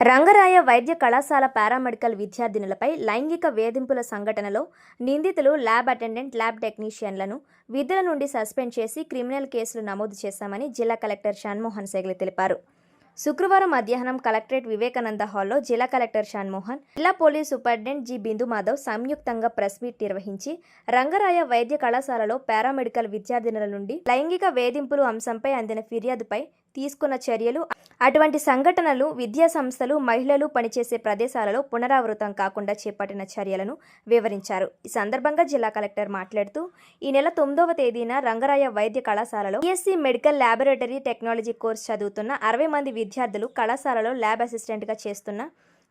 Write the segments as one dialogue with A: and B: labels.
A: రంగరాయ వైద్య కళాశాల పారామెడికల్ విద్యార్థినులపై లైంగిక వేధింపుల సంఘటనలో నిందితులు ల్యాబ్ అటెండెంట్ ల్యాబ్ టెక్నీషియన్లను విధుల నుండి సస్పెండ్ చేసి క్రిమినల్ కేసులు నమోదు చేశామని జిల్లా కలెక్టర్ షణ్మోహన్ సెగ్లి తెలిపారు. శుక్రవారం మధ్యాహ్నం కలెక్టరేట్ వివేకానంద హాల్లో జిల్లా కలెక్టర్ షణ్మోహన్ జిల్లా police superintendent G Bindu Madhav సంయుక్తంగా ప్రెస్ మీట్ నిర్వహించి రంగరాయ వైద్య కళాశాలలో పారామెడికల్ విద్యార్థినుల నుండి లైంగిక వేధింపులు అంశంపై అందిన ఫిర్యాదుపై తీసుకున్న చర్యలు అటువంటి సంఘటనలు విద్యా సంస్థలు మహిళలు పనిచేసే ప్రదేశాలలో పునరావృతం కాకుండా చేపట్టిన చర్యలను వివరించారు. ఈ సందర్భంగా జిల్లా కలెక్టర్ మాట్లాడుతూ ఈ నెల తొమ్మిదవ తేదీన రంగరాయ వైద్య కళాశాలలో BSc medical laboratory technology course చదువుతున్న అరవై మంది విద్యార్థులు కళాశాలలో ల్యాబ్ అసిస్టెంట్గా చేస్తున్న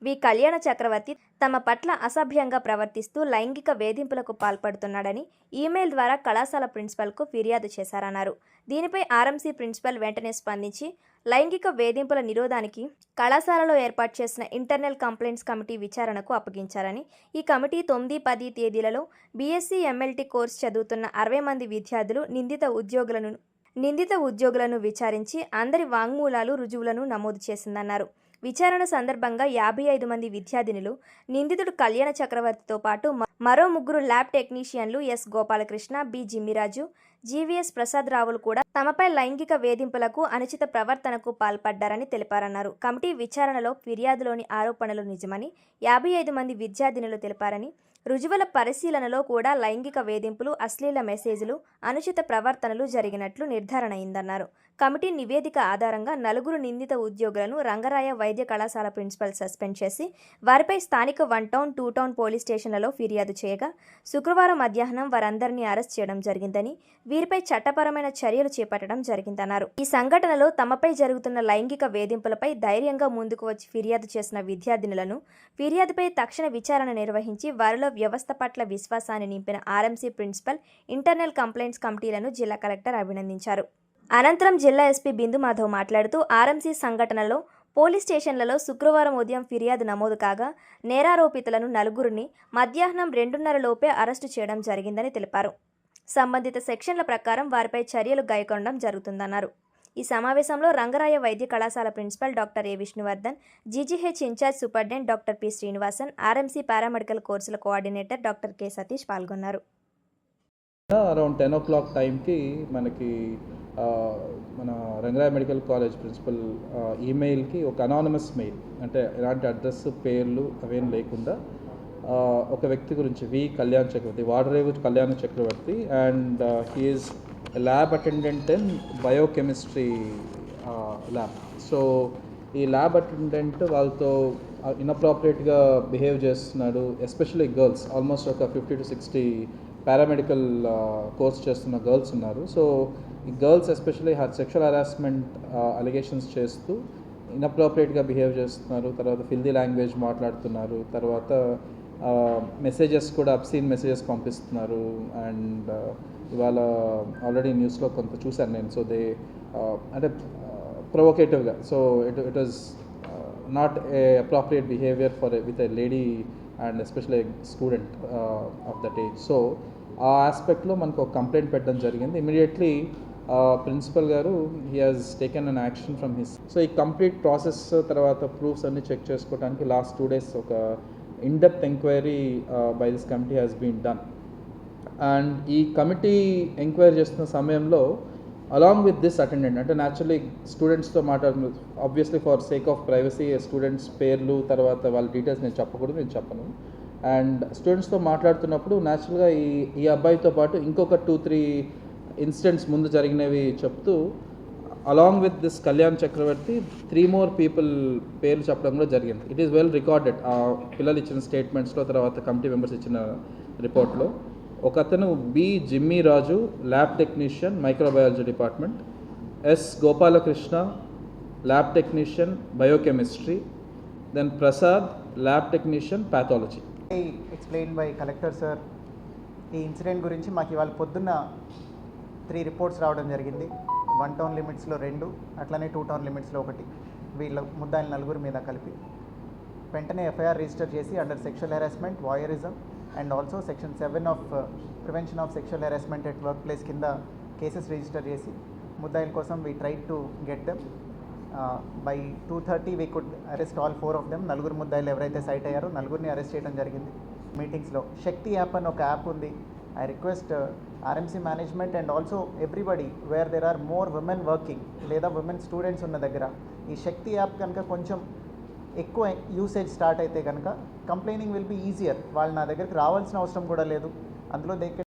A: వి కళ్యాణ చక్రవర్తి తమ పట్ల అసభ్యంగా ప్రవర్తిస్తూ లైంగిక వేధింపులకు పాల్పడుతున్నాడని ఈమెయిల్ ద్వారా కళాశాల ప్రిన్సిపల్కు ఫిర్యాదు చేశారన్నారు. దీనిపై ఆర్ఎంసీ ప్రిన్సిపల్ వెంటనే స్పందించి లైంగిక వేధింపుల నిరోధానికి కళాశాలలో ఏర్పాటు చేసిన ఇంటర్నల్ కంప్లైంట్స్ కమిటీ విచారణకు అప్పగించారని ఈ కమిటీ తొమ్మిది పది తేదీలలో బీఎస్సీ ఎంఎల్టీ కోర్సు చదువుతున్న అరవై మంది విద్యార్థులు నిందిత ఉద్యోగులను నిందిత ఉద్యోగులను విచారించి అందరి వాంగ్మూలాలు రుజువులను నమోదు చేసిందన్నారు. విచారణ సందర్భంగా యాభై ఐదు మంది విద్యార్థినులు నిందితుడు కళ్యాణ చక్రవర్తితో పాటు మరో ముగ్గురు lab టెక్నీషియన్లు S. Gopalakrishna B. Jimmiraju GVS Prasad రావులు కూడా తమపై లైంగిక వేధింపులకు అనుచిత ప్రవర్తనకు పాల్పడ్డారని తెలిపారన్నారు. కమిటీ విచారణలో ఫిర్యాదులోని ఆరోపణలు నిజమని యాభై ఐదు మంది విద్యార్థినులు తెలిపారని రుజువుల పరిశీలనలో కూడా లైంగిక వేధింపులు అశ్లీల మెసేజ్లు అనుచిత ప్రవర్తనలు జరిగినట్లు నిర్ధారణ అయిందన్నారు. కమిటీ నివేదిక ఆధారంగా నలుగురు నిందిత ఉద్యోగులను రంగరాయ వైద్య కళాశాల ప్రిన్సిపల్ సస్పెండ్ చేసి వారిపై స్థానిక one town two town police స్టేషన్లలో ఫిర్యాదు చేయగా శుక్రవారం మధ్యాహ్నం వారందరినీ అరెస్ట్ చేయడం జరిగిందని వీరిపై చట్టపరమైన చర్యలు చేపట్టడం జరిగిందన్నారు. ఈ సంఘటనలో తమపై జరుగుతున్న లైంగిక వేధింపులపై ధైర్యంగా ముందుకు వచ్చి ఫిర్యాదు చేసిన విద్యార్థినులను ఫిర్యాదుపై తక్షణ విచారణ నిర్వహించి వారిలో వ్యవస్థ పట్ల విశ్వాసాన్ని నింపిన ఆర్ఎంసీ ప్రిన్సిపల్ ఇంటర్నల్ కంప్లైంట్స్ కమిటీలను జిల్లా కలెక్టర్ అభినందించారు. అనంతరం జిల్లా ఎస్పీ బిందు మాధవ్ మాట్లాడుతూ ఆర్ఎంసీ సంఘటనలో పోలీస్ స్టేషన్లలో శుక్రవారం ఉదయం ఫిర్యాదు నమోదు కాగా నేరారోపితులను నలుగురిని మధ్యాహ్నం రెండున్నర లోపే అరెస్టు చేయడం జరిగిందని తెలిపారు. సంబంధిత సెక్షన్ల ప్రకారం వారిపై చర్యలు గైకొనడం జరుగుతుందన్నారు. ఈ సమావేశంలో రంగరాయ వైద్య కళాశాల principal doctor A Vishnuvardhan GGH in charge superintendent doctor P Srinivasan RMC paramedical కోర్సుల కోఆర్డినేటర్ డాక్టర్ కె సతీష్ పాల్గొన్నారు.
B: అరౌండ్ టెన్ ఓ క్లాక్ టైంకి మనకి మన రంగరాయ మెడికల్ కాలేజ్ ప్రిన్సిపల్ ఈమెయిల్కి ఒక అనానమస్ మెయిల్ అంటే ఎలాంటి అడ్రస్ పేర్లు అవేం లేకుండా ఒక వ్యక్తి గురించి V Kalyan Chakravarthy Vadarevu Kalyan Chakravarthy and he is lab attendant in biochemistry lab so ఈ ల్యాబ్ అటెండెంట్ వాళ్ళతో uh, ఇన్అప్రాపరేట్గా బిహేవ్ చేస్తున్నాడు ఎస్పెషల్లీ గర్ల్స్ ఆల్మోస్ట్ ఒక fifty to sixty paramedical course చేస్తున్న గర్ల్స్ ఉన్నారు. సో ఈ girls especially sexual harassment allegations చేస్తూ ఇన్అప్రాపరేట్గా బిహేవ్ చేస్తున్నారు. తర్వాత ఫిల్దీ లాంగ్వేజ్ మాట్లాడుతున్నారు. తర్వాత మెసేజెస్ కూడా అప్సీన్ మెసేజెస్ పంపిస్తున్నారు. అండ్ ఇవాళ ఆల్రెడీ న్యూస్లో కొంత చూశాను నేను. సో దే అంటే ప్రొవోకేటివ్గా so it it was not a appropriate behaviour for with a lady and especially student of that age so ఆ ఆస్పెక్ట్లో మనకు ఒక కంప్లైంట్ పెట్టడం జరిగింది. ఇమీడియట్లీ ప్రిన్సిపల్ గారు he has taken an action from his so ఈ complete process తర్వాత proofs అన్ని చెక్ చేసుకోవడానికి లాస్ట్ టూ డేస్ ఒక in depth enquiry by this committee has been done and ఈ కమిటీ ఎంక్వైరీ చేస్తున్న సమయంలో అలాంగ్ విత్ దిస్ అటెండెంట్ అంటే naturally స్టూడెంట్స్తో మాట్లాడుతున్న obviously for sake of privacy students పేర్లు తర్వాత వాళ్ళ డీటెయిల్స్ నేను చెప్పకూడదు నేను చెప్పను. అండ్ స్టూడెంట్స్తో మాట్లాడుతున్నప్పుడు న్యాచురల్గా ఈ ఈ అబ్బాయితో పాటు ఇంకొక టూ త్రీ ఇన్సిడెంట్స్ ముందు జరిగినవి చెప్తూ along with this Kalyan Chakravarthy three more people పేర్లు చెప్పడం కూడా జరిగింది. ఇట్ ఈస్ వెల్ రికార్డెడ్ ఆ పిల్లలు ఇచ్చిన స్టేట్మెంట్స్లో తర్వాత కమిటీ మెంబర్స్ ఇచ్చిన రిపోర్ట్లో ఒక అతను B Jimmy Raju lab technician microbiology department S Gopalakrishna lab technician biochemistry then Prasad lab technician pathology
C: explain by collector sir ఈ ఇన్సిడెంట్ గురించి మాకు ఇవాళ పొద్దున్న త్రీ రిపోర్ట్స్ రావడం జరిగింది. వన్ టౌన్ లిమిట్స్లో రెండు అట్లనే టూ టౌన్ లిమిట్స్లో ఒకటి. వీళ్ళ ముద్దాయిల నలుగురు మీద కలిపి. వెంటనే ఎఫ్ఐఆర్ రిజిస్టర్ చేసి under sexual harassment voyeurism and also section seven of uh, prevention of sexual harassment at workplace కింద కేసెస్ రిజిస్టర్ చేసి ముద్దాయిల కోసం we try to get them. Uh, by two thirty we could arrest all four of them. నలుగురు ముద్దాయిలు ఎవరైతే site అయ్యారో నలుగురిని arrest చేయడం జరిగింది. మీటింగ్స్లో శక్తి యాప్ అని ఒక యాప్ ఉంది. I request RMC management and also everybody where there are more women working లేదా ఉమెన్ స్టూడెంట్స్ ఉన్న దగ్గర. ఈ శక్తి యాప్ కనుక కొంచెం ఎక్కువ యూసేజ్ స్టార్ట్ అయితే కనుక కంప్లైనింగ్ విల్ బీ ఈజియర్ వాళ్ళు నా దగ్గరికి రావాల్సిన అవసరం కూడా లేదు. అందులో దే